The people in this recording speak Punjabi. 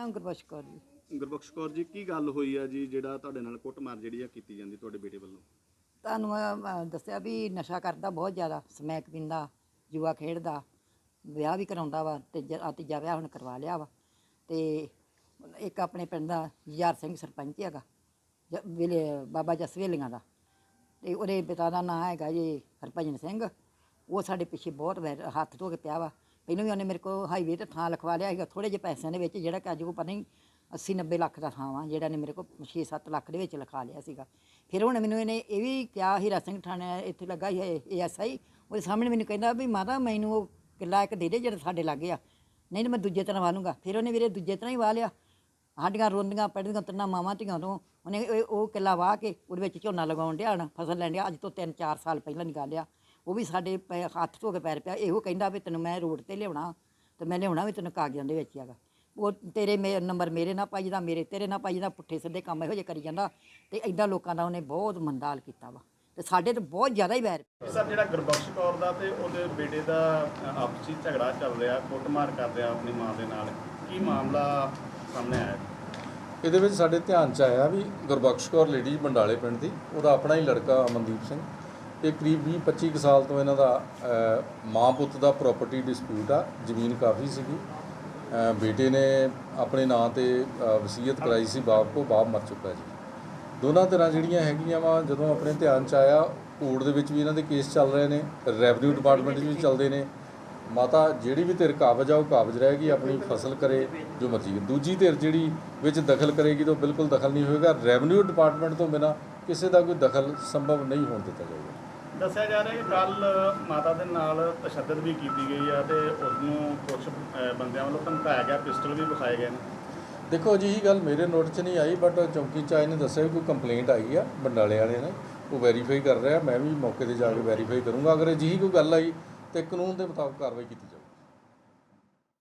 ਨਾਮ ਗੁਰਬਖਸ਼ ਕੌਰ ਜੀ। ਗੁਰਬਖਸ਼ ਕੌਰ ਜੀ ਕੀ ਗੱਲ ਹੋਈ ਆ ਜੀ ਜਿਹੜਾ ਤੁਹਾਡੇ ਨਾਲ ਕੁੱਟਮਾਰ ਜਿਹੜੀ ਆ ਕੀਤੀ ਜਾਂਦੀ ਤੁਹਾਡੇ ਬੇਟੇ ਵੱਲੋਂ? ਤੁਹਾਨੂੰ ਦੱਸਿਆ ਵੀ ਨਸ਼ਾ ਕਰਦਾ ਬਹੁਤ ਜ਼ਿਆਦਾ ਸਮੈਕ ਪੀਂਦਾ ਜੂਆ ਖੇਡਦਾ ਵਿਆਹ ਵੀ ਕਰਾਉਂਦਾ ਵਾ ਤੇ ਜ- ਆਹ ਤੀਜਾ ਵਿਆਹ ਹੁਣ ਕਰਵਾ ਲਿਆ ਵਾ ਤੇ ਇੱਕ ਆਪਣੇ ਪਿੰਡ ਦਾ ਯਾਰ ਸਿੰਘ ਸਰਪੰਚ ਹੈਗਾ ਜ- ਵੇਲੇ ਬਾਬਾ ਜਸਵੇਲੀਆਂ ਦਾ ਤੇ ਉਹਦੇ ਪਿਤਾ ਦਾ ਨਾਂ ਹੈਗਾ ਜੀ ਹਰਭਜਨ ਸਿੰਘ ਉਹ ਸਾਡੇ ਪਿੱਛੇ ਬਹੁਤ ਵੈਰ ਹੱਥ ਧੋ ਕੇ ਪਿਆ ਵਾ ਪਹਿਲਾਂ ਵੀ ਉਹਨੇ ਮੇਰੇ ਕੋਲ ਹਾਈਵੇ ਤੇ ਥਾਂ ਲਿਖਵਾ ਲਿਆ ਸੀਗਾ ਥੋੜੇ ਜਿਹੇ ਪੈਸਿਆਂ ਦੇ ਵਿੱਚ ਜਿਹੜਾ ਕਿ ਅੱਜ ਕੋ ਪਤਾ ਨਹੀਂ 80 90 ਲੱਖ ਦਾ ਥਾਂ ਵਾ, ਜਿਹੜਾ ਨੇ ਮੇਰੇ ਕੋਲ 6 7 ਲੱਖ ਦੇ ਵਿੱਚ ਲਿਖਾ ਲਿਆ ਸੀਗਾ। ਫਿਰ ਹੁਣ ਮੈਨੂੰ ਇਹਨੇ ਇਹ ਵੀ ਕਿਹਾ, ਹੀਰਾ ਸਿੰਘ ਥਾਣੇ ਇੱਥੇ ਲੱਗਾ ਸੀ ਏਐਸਆਈ ਉਹਦੇ ਸਾਹਮਣੇ ਮੈਨੂੰ ਕਹਿੰਦਾ ਵੀ ਮਾਤਾ ਮੈਨੂੰ ਉਹ ਕਿੱਲਾ ਇੱਕ ਦੇ ਦੇ ਜਿਹੜਾ ਸਾਡੇ ਲੱਗੇ ਆ, ਨਹੀਂ ਤਾਂ ਮੈਂ ਦੂਜੇ ਤਰ੍ਹਾਂ ਵਾਲੂੰਗਾ ਫਿਰ ਉਹਨੇ ਵੀਰੇ ਦੂਜੇ ਤਰ੍ਹਾਂ ਹੀ ਵਾਹ ਲਿਆ। ਸਾਡੀਆਂ ਰੋਂਦੀਆਂ ਪੜਦੀਆਂ ਤਿੰਨਾਂ ਮਾਵਾਂ ਧੀਆਂ ਤੋਂ ਉਹਨੇ ਉਹ- ਉਹ ਕਿੱਲਾ ਵਾਹ ਕੇ ਉਹਦੇ ਵਿੱਚ ਝੋਨਾ ਲਗਾਉਣ ਡਿਆ ਨਾ ਫਸਲ ਲੈਣ ਡਿਆ, ਅੱਜ ਤੋਂ 3-4 ਸਾਲ ਪਹਿਲਾਂ ਨਿਕਾਲਿਆ। ਉਹ ਵੀ ਸਾਡੇ ਪੈ- ਹੱਥ ਧੋ ਕੇ ਪੈਰ ਪਿਆ ਇਹੋ ਕਹਿੰਦਾ ਵੀ ਤੈਨੂੰ ਮੈਂ ਰੋਡ ਤੇ ਲਿਆਉਣਾ ਤੇ ਮੈਂ ਲਿਆਉਣਾ ਵੀ ਤੈਨੂੰ ਕਾਗਜ਼ਾਂ ਦੇ ਵਿੱਚ ਹੈਗਾ। ਉਹ ਤੇਰੇ ਮੇ ਨੰਬਰ ਮੇਰੇ ਨਾਲ ਪਾਈ ਜਾਂਦਾ ਮੇਰੇ ਤੇਰੇ ਨਾਲ ਪਾਈ ਜਾਂਦਾ ਪੁੱਠੇ ਸਿੱਧੇ ਕੰਮ ਇਹੋ ਜਿਹੇ ਕਰੀ ਜਾਂਦਾ ਤੇ ਐਦਾਂ ਲੋਕਾਂ ਦਾ ਉਹਨੇ ਬਹੁਤ ਮੰਦਾਲ ਕੀਤਾ ਵਾ ਤੇ ਸਾਡੇ ਤੇ ਬਹੁਤ ਜ਼ਿਆਦਾ ਹੀ ਵੈਰ ਸਰ ਜਿਹੜਾ ਗੁਰਬਖਸ਼ ਕੌਰ ਦਾ ਤੇ ਉਹਦੇ ਬੇਟੇ ਦਾ ਅ, ਆਪਸੀ ਝਗੜਾ ਚੱਲ ਰਿਹਾ ਕੁੱਟਮਾਰ ਕਰ ਰਿਹਾ ਆਪਣੀ ਮਾਂ ਦੇ ਨਾਲ ਕੀ ਮਾਮਲਾ ਸਾਹਮਣੇ ਆਇਆ? ਇਹਦੇ ਵਿੱਚ ਸਾਡੇ ਧਿਆਨ ਚ ਆਇਆ ਵੀ ਗੁਰਬਖਸ਼ ਕੌਰ ਲੇਡੀ ਬੰਡਾਲੇ ਪਿੰਡ ਦੀ ਉਹਦਾ ਆਪਣਾ ਹੀ ਲੜਕਾ ਅਮਨਦੀਪ ਸਿੰਘ। ਇਹ ਕਰੀਬ 20 25 ਕੁ ਸਾਲ ਤੋਂ ਇਹਨਾਂ ਦਾ ਮਾਂ ਪੁੱਤ ਦਾ ਪ੍ਰਾਪਰਟੀ ਡਿਸਪਿਊਟ ਆ, ਜ਼ਮੀਨ ਕਾਫੀ ਸੀਗੀ। ਬੇਟੇ ਨੇ ਆਪਣੇ ਨਾਂ ਤੇ ਵਸੀਅਤ ਕਰਾਈ ਸੀ, ਬਾਪ ਕੋ ਬਾਪ ਮਰ ਚੁੱਕਾ ਜੀ। ਦੋਨਾਂ ਤਰ੍ਹਾਂ ਜਿਹੜੀਆਂ ਹੈਗੀਆਂ ਵਾ, ਜਦੋਂ ਆਪਣੇ ਧਿਆਨ ਚ ਆਇਆ, ਕੋਰਟ ਦੇ ਵਿੱਚ ਵੀ ਇਹਨਾਂ ਦੇ ਕੇਸ ਚੱਲ ਰਹੇ ਨੇ ਰੈਵਨਿਊ ਡਿਪਾਰਟਮੈਂਟ 'ਚ ਵੀ ਚੱਲਦੇ ਨੇ। ਮਾਤਾ, ਜਿਹੜੀ ਵੀ ਧਿਰ ਕਾਬਜ ਆ, ਉਹ ਕਾਬਜ ਰਹੇਗੀ, ਆਪਣੀ ਫਸਲ ਕਰੇ, ਜੋ ਮਰਜ਼ੀ ਦੂਜੀ ਧਿਰ ਜਿਹੜੀ ਵਿੱਚ ਦਖਲ ਕਰੇਗੀ, ਤਾਂ ਉਹ ਬਿਲਕੁਲ ਦਖਲ ਨਹੀਂ ਹੋਏਗਾ। ਰੈਵਨਿਊ ਡਿਪਾਰਟਮੈਂਟ ਤੋਂ ਬਿਨਾ ਕਿਸੇ ਦਾ ਕੋਈ ਦਖਲ ਸੰਭਵ ਨਹੀਂ ਹੋਣ ਦਿੱਤਾ ਜਾਏਗਾ। ਦੱਸਿਆ ਜਾ ਰਿਹਾ ਕਿ ਕੱਲ ਮਾਤਾ ਦੇ ਨਾਲ ਤਸ਼ੱਦਦ ਵੀ ਕੀਤੀ ਗਈ ਆ ਤੇ ਉਸ ਨੂੰ ਕੁਝ ਬੰਦਿਆਂ ਵੱਲੋਂ ਧਮਕਾਇਆ ਗਿਆ, ਪਿਸਟਲ ਵੀ ਵਿਖਾਏ ਗਏ ਨੇ। ਦੇਖੋ ਅਜਿਹੀ ਗੱਲ ਮੇਰੇ ਨੋਟ 'ਚ ਨਹੀਂ ਆਈ ਬਟ ਚੌਂਕੀ ਚਾਈ ਨੇ ਦੱਸਿਆ ਵੀ ਕੋਈ ਕੰਪਲੇਂਟ ਆਈ ਆ, ਬੰਡਾਲੇ ਵਾਲੇ ਨੇ, ਉਹ ਵੈਰੀਫਾਈ ਕਰ ਰਿਹਾ ਮੈਂ ਵੀ ਮੌਕੇ ਤੇ ਜਾ ਕੇ ਵੈਰੀਫਾਈ ਕਰੂੰਗਾ। ਅਗਰ ਅਜਿਹੀ ਕੋਈ ਗੱਲ ਆਈ ਤੇ ਕਾਨੂੰਨ ਦੇ ਮੁਤਾਬਕ ਕਾਰਵਾਈ ਕੀਤੀ ਜਾਵੇ